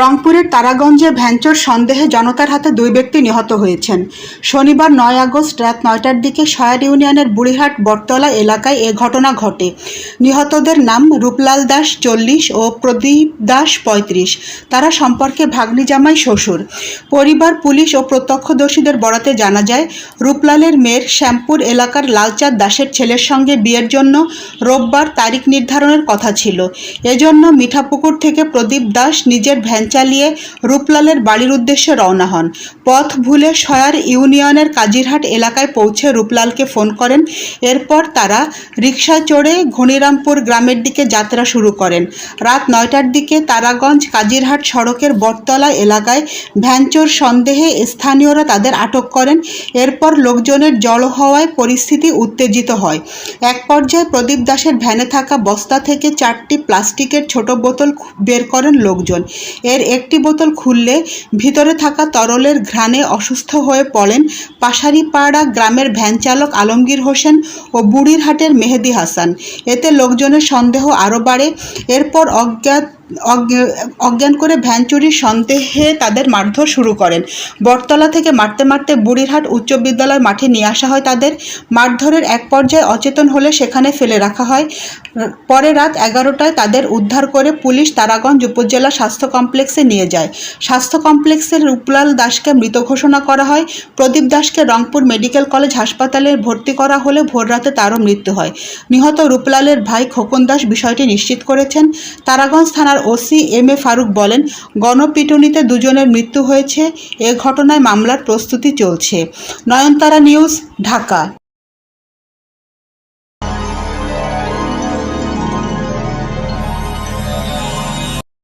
রংপুরের তারাগঞ্জে ভ্যানচোর সন্দেহে জনতার হাতে দুই ব্যক্তি নিহত হয়েছেন। শনিবার নয় আগস্ট রাত নয়টার দিকে সয়ার ইউনিয়নের বুড়িহাট, বটতলা এলাকায় এ ঘটনা ঘটে। নিহতদের নাম রূপলাল দাস চল্লিশ ও প্রদীপ দাস পঁয়ত্রিশ। তারা সম্পর্কে ভাগ্নি জামাই শ্বশুর। পরিবার, পুলিশ ও প্রত্যক্ষদর্শীদের বরাতে জানা যায়, রূপলালের মেয়ের শ্যামপুর এলাকার লালচাঁদ দাসের ছেলের সঙ্গে বিয়ের জন্য রোববার তারিখ নির্ধারণের কথা ছিল। এজন্য মিঠাপুকুর থেকে প্রদীপ দাস নিজের ভ্যান চালিয়ে রূপলালের বাড়ির উদ্দেশ্যে রওনা হন। পথ ভুলে সয়ার ইউনিয়নের কাজিরহাট এলাকায় পৌঁছে রূপলালকে ফোন করেন। এরপর তারা রিকশায় চড়ে ঘনিরামপুর গ্রামের দিকে যাত্রা শুরু করেন। রাত নয়টার দিকে তারাগঞ্জ কাজিরহাট সড়কের বটতলা এলাকায় ভ্যানচোর সন্দেহে স্থানীয়রা তাদের আটক করেন। এরপর লোকজনের জড়ো হওয়ায় পরিস্থিতি উত্তেজিত হয়। এক পর্যায়ে প্রদীপ দাসের ভ্যানে থাকা বস্তা থেকে চারটি প্লাস্টিকের ছোট বোতল বের করেন লোকজন। এর একটি বোতল খুললে ভিতরে থাকা তরলের ঘ্রাণে অসুস্থ হয়ে পড়েন পাশারিপাড়া গ্রামের ভ্যানচালক আলমগীর হোসেন ও বুড়িরহাটের মেহেদি হাসান। এতে লোকজনের সন্দেহ আরও বাড়ে। এরপর অজ্ঞাত অজ্ঞ- অজ্ঞান করে ভ্যান চুরির সন্দেহে তাদের মারধর শুরু করেন। বটতলা থেকে মারতে মারতে বুড়িরহাট উচ্চ বিদ্যালয় মাঠে নিয়ে আসা হয় তাদের। মারধরের এক পর্যায়ে অচেতন হলে সেখানে ফেলে রাখা হয়। পরে রাত এগারোটায় তাদের উদ্ধার করে পুলিশ তারাগঞ্জ উপজেলা স্বাস্থ্য কমপ্লেক্সে নিয়ে যায়। স্বাস্থ্য কমপ্লেক্সের রূপলাল দাসকে মৃত ঘোষণা করা হয়। প্রদীপ দাসকে রংপুর মেডিকেল কলেজ হাসপাতালে ভর্তি করা হলে ভোররাতে তারও মৃত্যু হয়। নিহত রূপলালের ভাই খোকন দাস বিষয়টি নিশ্চিত করেছেন। তারাগঞ্জ থানার ওসি এম এ ফারুক বলেন, গণপিটুনিতে দুজনের মৃত্যু হয়েছে, এ ঘটনায় মামলার প্রস্তুতি চলছে। নয়নতারা নিউজ, ঢাকা।